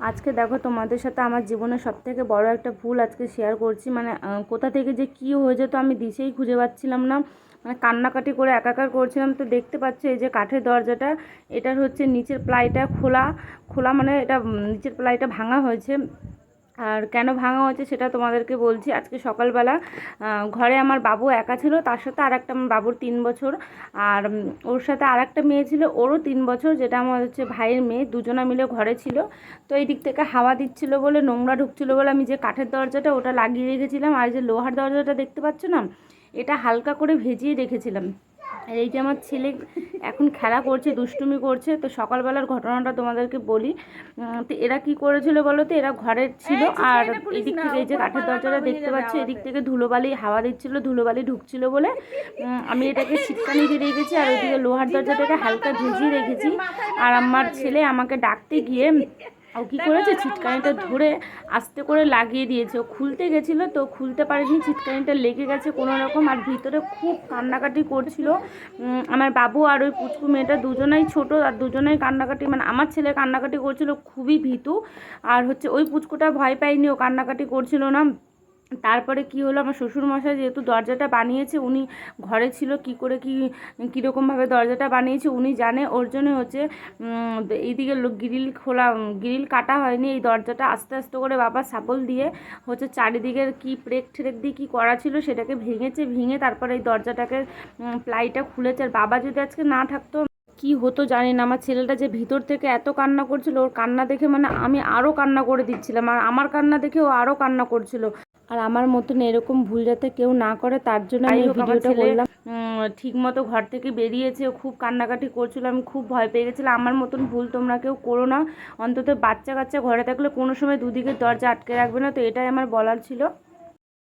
আজকে দেখো তোমাদের সাথে আমার জীবনের সবথেকে বড় একটা ভুল আজকে শেয়ার করছি। মানে কোথা থেকে যে কী হয়ে যেত আমি দিশেই খুঁজে পাচ্ছিলাম না। মানে কান্নাকাটি করে একাকার করছিলাম। তো দেখতে পাচ্ছ এই যে কাঠের দরজাটা, এটার হচ্ছে নিচের প্লাইটা খোলা। খোলা মানে এটা নিচের প্লাইটা ভাঙা হয়েছে। আর কেন ভাঙা হয়েছে সেটা তোমাদেরকে বলছি। আজকে সকালবেলা ঘরে আমার বাবু একা ছিল, তার সাথে আর একটা আমার বাবুর তিন বছর। আর ওর সাথে আর একটা মেয়ে ছিল, ওরও তিন বছর, যেটা আমার হচ্ছে ভাইয়ের মেয়ে, দুজনা মিলে ঘরে ছিল। তো এই দিক থেকে হাওয়া দিচ্ছিল বলে, নোংরা ঢুকছিল বলে আমি যে কাঠের দরজাটা ওটা লাগিয়ে রেখেছিলাম, আর যে লোহার দরজাটা দেখতে পাচ্ছ না, এটা হালকা করে ভেজিয়ে রেখেছিলাম। আর এই যে আমার ছেলে এখন খেলা করছে দুষ্টুমি করছে তো সকালবেলার ঘটনাটা তোমাদেরকে বলি। তো এরা কি করেছিল বলো তো? এরা ঘরের ছিল আর এদিক থেকে এই যে কাঠের দরজাটা দেখতে পাচ্ছ এদিক থেকে ধুলোবালি হাওয়া দিচ্ছিল ধুলোবালি ঢুকছিল বলে। আমি এটাকে ছিটকানি দিয়ে রেখেছি আর ওইদিকে লোহার দরজাটাকে হালকা ভিজিয়ে রেখেছি। আর আমার ছেলে আমাকে ডাকতে গিয়ে ও কী করেছে? ছিটকানিটা ধরে আস্তে করে লাগিয়ে দিয়েছে। ও খুলতে গেছিল তো খুলতে পারেনি ছিটকানিটা লেগে গেছে কোনো রকম। আর ভিতরে খুব কান্নাকাটি করছিল। আমার বাবু আর ওই পুচকু মেয়েটা দুজনাই ছোট আর দুজনাই কান্নাকাটি। মানে আমার ছেলে কান্নাকাটি করছিল খুবই ভীতু। আর হচ্ছে ওই পুচকুটা ভয় পায়নি ও কান্নাকাটি করছিল না। তারপরে কি হলো, আমার শ্বশুরমশাই যেহেতু দরজাটা বানিয়েছে, উনি ঘরে ছিল, কি করে কি, কীরকমভাবে দরজাটা বানিয়েছে উনি জানে, ওর জন্য হচ্ছে এইদিকে গ্রিল খোলা গ্রিল কাটা হয়নি, এই দরজাটা আস্তে আস্তে করে বাবা সাবল দিয়ে হচ্ছে চারিদিকের কি প্রেক ট্রেক দিয়ে কী করা ছিল সেটাকে ভেঙেছে, ভেঙে তারপরে এই দরজাটাকে প্লাইটা খুলেছে। আর বাবা যদি আজকে না থাকতো, কি হতো জানি না, আমার ছেলেটা যে ভিতর থেকে এত কান্না করছিল, ওর কান্না দেখে মানে আমি আরও কান্না করে দিচ্ছিলাম। আর আমার কান্না দেখে ও আরও কান্না করছিল। আর আমার মতন এরকম ভুল যাতে কেউ না করে তার জন্য আমি ভিডিওটা করলাম ঠিক মতো ঘর থেকে বেরিয়েছে ও খুব কান্নাকাটি করছিল আমি খুব ভয় পেয়ে গেছিলাম। আমার মতন ভুল তোমরা কেউ করো না অন্তত বাচ্চা কাচ্চা ঘরে থাকলে কোনো সময় দুদিকে দরজা আটকে রাখবে না তো এটাই আমার বলার ছিল।